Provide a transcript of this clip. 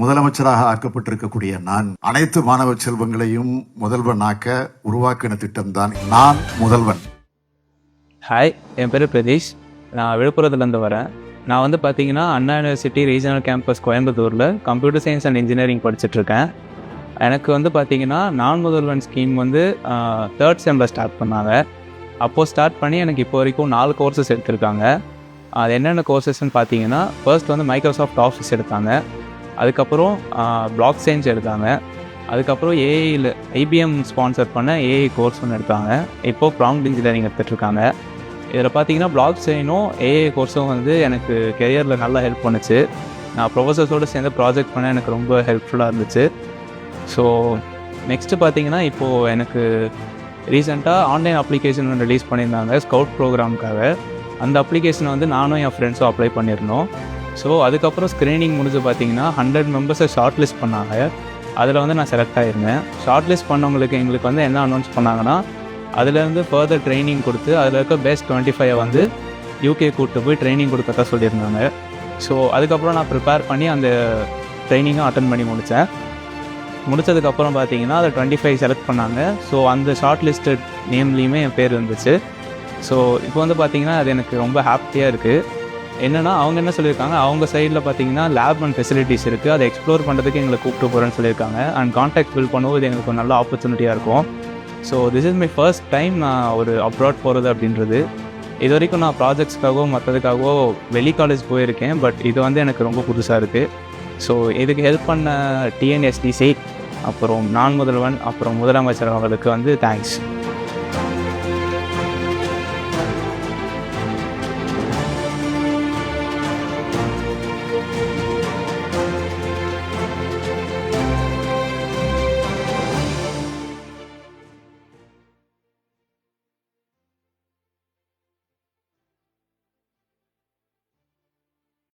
முதலமைச்சராக ஆக்கப்பட்டிருக்கக்கூடிய நான் அனைத்து மாணவ செல்வங்களையும் முதல்வன் ஆக்க உருவாக்கின திட்டம்தான் நான் முதல்வன். ஹாய் என் பேர் பிரதீஷ். நான் விழுப்புரத்துலேருந்து வரேன். நான் வந்து பார்த்தீங்கன்னா அண்ணா யூனிவர்சிட்டி ரீஜனல் கேம்பஸ் கோயம்புத்தூரில் கம்ப்யூட்டர் சயின்ஸ் அண்ட் இன்ஜினியரிங் படிச்சுட்ருக்கேன். எனக்கு வந்து பார்த்தீங்கன்னா நான் முதல்வன் ஸ்கீம் வந்து தேர்ட் செம்மில் ஸ்டார்ட் பண்ணாங்க. அப்போது ஸ்டார்ட் பண்ணி எனக்கு இப்போ வரைக்கும் நாலு கோர்சஸ் எடுத்திருக்காங்க. அது என்னென்ன கோர்சஸ்ன்னு பார்த்தீங்கன்னா ஃபர்ஸ்ட் வந்து மைக்ரோசாஃப்ட் ஆஃபீஸ் எடுத்தாங்க. அதுக்கப்புறம் பிளாக் சயின்ஸ் எடுத்தாங்க. அதுக்கப்புறம் ஏஐயில் ஐபிஎம் ஸ்பான்சர் பண்ண ஏஐ கோர்ஸ் ஒன்று எடுத்தாங்க. இப்போது ப்ராம்ப்ட் இன்ஜினியரிங் எடுத்துகிட்ருக்காங்க இதில் பார்த்தீங்கன்னா பிளாக் செயினும் ஏஐ கோர்ஸும் வந்து எனக்கு கெரியரில் நல்லா ஹெல்ப் பண்ணுச்சு. நான் ப்ரொஃபஸர்ஸோடு சேர்ந்து ப்ராஜெக்ட் பண்ண எனக்கு ரொம்ப ஹெல்ப்ஃபுல்லாக இருந்துச்சு. ஸோ நெக்ஸ்ட்டு பார்த்தீங்கன்னா இப்போது எனக்கு ரீசெண்டாக ஆன்லைன் அப்ளிகேஷன் ரிலீஸ் பண்ணியிருந்தாங்க ஸ்கவுட் ப்ரோக்ராமுக்காக அந்த அப்ளிகேஷனை வந்து நானும் என் ஃப்ரெண்ட்ஸும் அப்ளை பண்ணியிருந்தோம். ஸோ அதுக்கப்புறம் ஸ்க்ரீனிங் முடிஞ்சு பார்த்தீங்கன்னா ஹண்ட்ரட் மெம்பர்ஸை ஷார்ட் லிஸ்ட் பண்ணாங்க. அதில் வந்து நான் செலக்ட் ஆகிருந்தேன் ஷார்ட் லிஸ்ட் பண்ணவங்களுக்கு எங்களுக்கு வந்து என்ன அனௌன்ஸ் பண்ணாங்கன்னா அதுலேருந்து ஃபர்தர் ட்ரைனிங் கொடுத்து அதில் இருக்க பெஸ்ட் டுவெண்ட்டி ஃபைவ் வந்து யூகே கூப்பிட்டு போய் ட்ரைனிங் கொடுக்கறதா சொல்லியிருந்தாங்க. ஸோ அதுக்கப்புறம் நான் ப்ரிப்பேர் பண்ணி அந்த ட்ரைனிங்கும் அட்டன் பண்ணி முடித்தேன் முடிச்சதுக்கப்புறம் பார்த்தீங்கன்னா அதை டுவெண்ட்டி ஃபைவ் செலக்ட் பண்ணாங்க. ஸோ அந்த ஷார்ட் லிஸ்டட் நேம்லேயுமே என் பேர் இருந்துச்சு. ஸோ இப்போ வந்து பார்த்தீங்கன்னா அது எனக்கு ரொம்ப ஹாப்பியாக இருக்குது என்னென்னா அவங்க என்ன சொல்லியிருக்காங்க? அவங்க சைடில் பார்த்தீங்கன்னா லேப் அண்ட் ஃபெசிலிட்டிஸ் இருக்குது அதை எக்ஸ்ப்ளோர் பண்ணுறதுக்கு எங்களை கூப்பிட்டு போகிறேன்னு சொல்லியிருக்காங்க. அண்ட் கான்டாக்ட் பில்ட் பண்ணும்போது எங்களுக்கு ஒரு நல்ல ஆப்பர்ச்சுனிட்டியாக இருக்கும். So this is my first time நான் ஒரு அப்ராட் போகிறது அப்படின்றது. இது வரைக்கும் நான் ப்ராஜெக்ட்ஸ்க்காகவோ மற்றதுக்காகவோ வெளி காலேஜ் போயிருக்கேன். பட் இது வந்து எனக்கு ரொம்ப புதுசாக இருக்குது ஸோ இதுக்கு ஹெல்ப் பண்ண டிஎன்எஸ்டிசி அப்புறம் நான் முதல்வன் அப்புறம் முதலமைச்சர் அவர்களுக்கு வந்து தேங்க்ஸ்